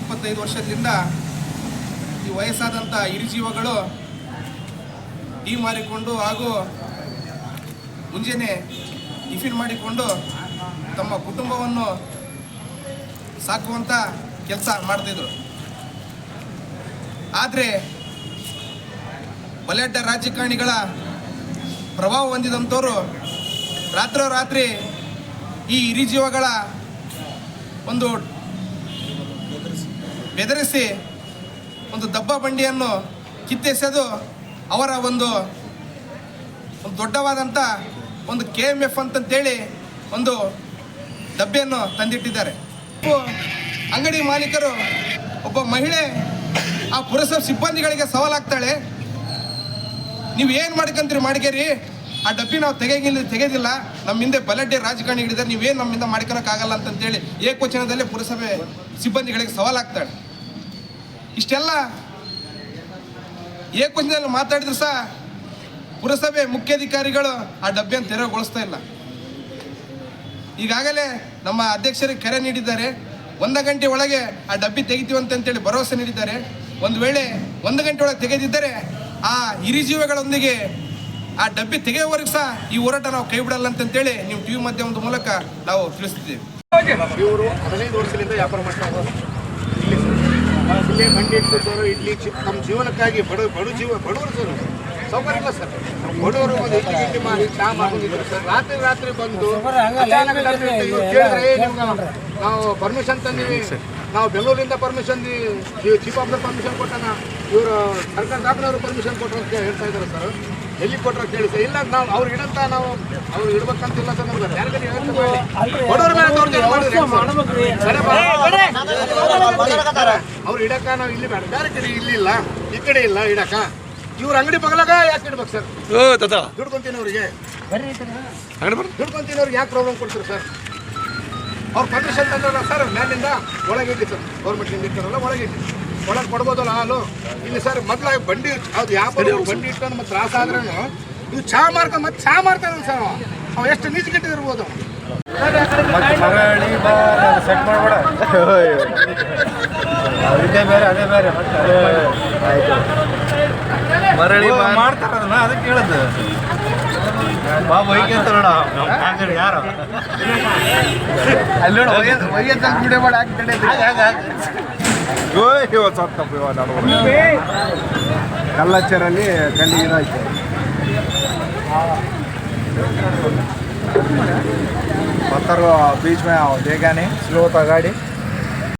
ಮೂವತ್ತೈದು ವರ್ಷದಿಂದ ಈ ವಯಸ್ಸಾದಂಥ ಹಿರಿಜೀವಗಳು ಟೀ ಮಾರಿಕೊಂಡು ಹಾಗೂ ಮುಂಜಾನೆ ಟಿಫಿನ್ ಮಾಡಿಕೊಂಡು ತಮ್ಮ ಕುಟುಂಬವನ್ನು ಸಾಕುವಂಥ ಕೆಲಸ ಮಾಡ್ತಿದ್ರು. ಆದರೆ ಬಲೆಡ್ಡ ರಾಜಕಾರಣಿಗಳ ಪ್ರಭಾವ ಹೊಂದಿದಂಥವರು ರಾತ್ರೋರಾತ್ರಿ ಈ ಹಿರಿಜೀವಗಳ ಒಂದು ಬೆದರಿಸಿ ಒಂದು ದಬ್ಬ ಬಂಡಿಯನ್ನು ಕಿತ್ತೆಸೆದು ಅವರ ಒಂದು ಒಂದು ದೊಡ್ಡವಾದಂಥ ಒಂದು ಕೆ ಎಂ ಎಫ್ ಅಂತಂತೇಳಿ ಒಂದು ಡಬ್ಬೆಯನ್ನು ತಂದಿಟ್ಟಿದ್ದಾರೆ. ಅಂಗಡಿ ಮಾಲೀಕರು, ಒಬ್ಬ ಮಹಿಳೆ ಆ ಪುರಸಭೆ ಸಿಬ್ಬಂದಿಗಳಿಗೆ ಸವಾಲಾಗ್ತಾಳೆ. ನೀವು ಏನು ಮಾಡ್ಕಂತೀರಿ, ಮಾಡ್ಕೇರಿ? ಆ ಡಬ್ಬಿ ನಾವು ತೆಗೆಗಿಲ್ಲ ತೆಗೆದಿಲ್ಲ. ನಮ್ಮ ಹಿಂದೆ ಬಲಡ್ಡೆ ರಾಜಕಾರಣಿ ಹಿಡಿದ್ರೆ ನೀವೇನು ನಮ್ಮಿಂದ ಮಾಡ್ಕೊಳಕ್ಕಾಗಲ್ಲ ಅಂತಂತೇಳಿ ಏಕವಚನದಲ್ಲೇ ಪುರಸಭೆ ಸಿಬ್ಬಂದಿಗಳಿಗೆ ಸವಾಲಾಗ್ತಾಳೆ ಇಷ್ಟೆಲ್ಲ? ಏಕವಚನದಲ್ಲಿ ಮಾತಾಡಿದ್ರು ಸಹ ಪುರಸಭೆ ಮುಖ್ಯಾಧಿಕಾರಿಗಳು ಆ ಡಬ್ಬಿಯನ್ನು ತೆರವುಗೊಳಿಸ್ತಾ ಇಲ್ಲ. ಈಗಾಗಲೇ ನಮ್ಮ ಅಧ್ಯಕ್ಷರಿಗೆ ಕರೆ ನೀಡಿದ್ದಾರೆ. ಒಂದು ಗಂಟೆ ಒಳಗೆ ಆ ಡಬ್ಬಿ ತೆಗಿತೀವಿ ಅಂತೇಳಿ ಭರವಸೆ ನೀಡಿದ್ದಾರೆ. ಒಂದು ವೇಳೆ ಒಂದು ಗಂಟೆ ಒಳಗೆ ತೆಗೆದಿದ್ದರೆ ಆ ಹಿರಿಜೀವಿಗಳೊಂದಿಗೆ ಆ ಡಬ್ಬಿ ತೆಗೆಯುವವರೆಗೂ ಸಹ ಈ ಹೋರಾಟ ನಾವು ಕೈ ಬಿಡಲ್ಲ ಅಂತಂತೇಳಿ ನೀವು ಟಿವಿ ಮಾಧ್ಯಮದ ಮೂಲಕ ನಾವು ತಿಳಿಸ್ತಿದ್ದೀವಿ. ಇವರು ಹದಿನೈದು ವರ್ಷದಿಂದ ವ್ಯಾಪಾರ ಮಾಡ್ತಾ ಇಲ್ಲಿ ಮಂಡಿ ಇಟ್ಟು ಸರ್ ಇಡ್ಲಿ ನಮ್ಮ ಜೀವನಕ್ಕಾಗಿ ಬಡ ಬಡ ಜೀವ ಬಡವರು ಸರ್ ಸೌಕರ್ಯ ಇಲ್ಲ ಸರ್. ಬಡವರು ಒಂದು ಇಡ್ಲಿ ಇಡ್ಲಿ ಮಾಡಿ ಚಾ ಮಾಡ್ಕೊಂಡಿದ್ರು ಸರ್. ರಾತ್ರಿ ರಾತ್ರಿ ಬಂದು ಕೇಳಿದ್ರೆ "ಏ, ನಿಮ್ಗೆ ನಾವು ಪರ್ಮಿಷನ್ ತಂದೀವಿ. ನಾವು ಬೆಂಗಳೂರಿಂದ ಪರ್ಮಿಷನ್ ಚೀಫ್ ಆಫ್ಸರ್ ಪರ್ಮಿಷನ್ ಕೊಟ್ಟಾನ. ಇವರು ಸರ್ಕಾರ ಡಾಕ್ಟರ್ ಪರ್ಮಿಷನ್ ಕೊಟ್ಟರು ಅಂತ ಹೇಳ್ತಾ ಇದ್ದಾರೆ ಸರ್. ಎಲ್ಲಿ ಕೊಟ್ಟರು ಕೇಳಿ ಸರ್. ಇಲ್ಲ ನಾವು ಅವ್ರು ಇಡಂತ ನಾವು ಅವ್ರು ಇಡ್ಬೇಕಂತಿಲ್ಲ ಸರ್ ನಮ್ಗೆ. ಯಾರಿಗಾರು ಅವ್ರು ಇಡಕ ನಾವು ಇಲ್ಲಿ ಬೇಡ. ಬೇರೆ ಕಡೆ ಇಲ್ಲಿ ಇಲ್ಲ. ಈ ಕಡೆ ಇಲ್ಲ ಇಡಕ. ಇವ್ರ ಅಂಗಡಿ ಬಗಲಾಗ ಯಾಕೆ ಇಡ್ಬೇಕು ಸರ್? ದುಡ್ಕೊಂತೀನಿ ಅವ್ರಿಗೆ. ದುಡ್ಕೊಂತೀನಿ ಅವ್ರಿಗೆ ಯಾಕೆ ಪ್ರಾಬ್ಲಮ್ ಕೊಡ್ತೀರಿ ಸರ್? ಅವ್ರು ಪರ್ಮಿಷನ್ ತಂದ್ರಲ್ಲ ಸರ್ ಮ್ಯಾಲಿಂದ ಒಳಗೆ ಇಡ್ಲಿ ಸರ್ ಗೌರ್ಮೆಂಟ್ಲಿಂದ ಇರ್ತಾರಲ್ಲ ಒಳಗೆ ಇಡ್ಲಿ ಒಳಗೆ ಕೊಡ್ಬೋದಲ್ಲ ಹಾಲು? ಇಲ್ಲಿ ಸರ್ ಮೊದ್ಲ ಬಂಡಿ ಅದು ಯಾವ ಬಂಡಿ ಇಟ್ಕೊಂಡು ಮತ್ತೆ ತ್ರಾಸ ಆದ್ರೂ ಇದು ಚಾ ಮಾರ್ಕೊಂಡು ಮತ್ತೆ ಚಾ ಮಾರ್ತಾನೆ ಸರ್ ಅವ. ಎಷ್ಟು ನೀಚು ಅವ. ಸೆಟ್ ಮಾಡ್ಬೇಡ. ಇದೇ ಬೇರೆ ಅದೇ ಬೇರೆ. ಮರಳಿ ಮಾಡ್ತಾರ ಅದನ್ನ ಅದಕ್ಕೆ ಹೇಳದ್ದು ಬಾಬು ಒಯ್ಕಂತ ನೋಡ ನಮ್ಮ ಕಾಂಗಡಿ ಯಾರು ಅಲ್ಲಿ ನೋಡು ಒಯ್ಯಂತ ವಿಡಿಯೋ ಮಾಡಿ ಕಲ್ಲಚ್ಚರಲ್ಲಿ ಕಲ್ಲಿಗೆ ಇದಾಯ್ತು पत्थर बीच में आओ देखा नहीं स्लो था गाड़ी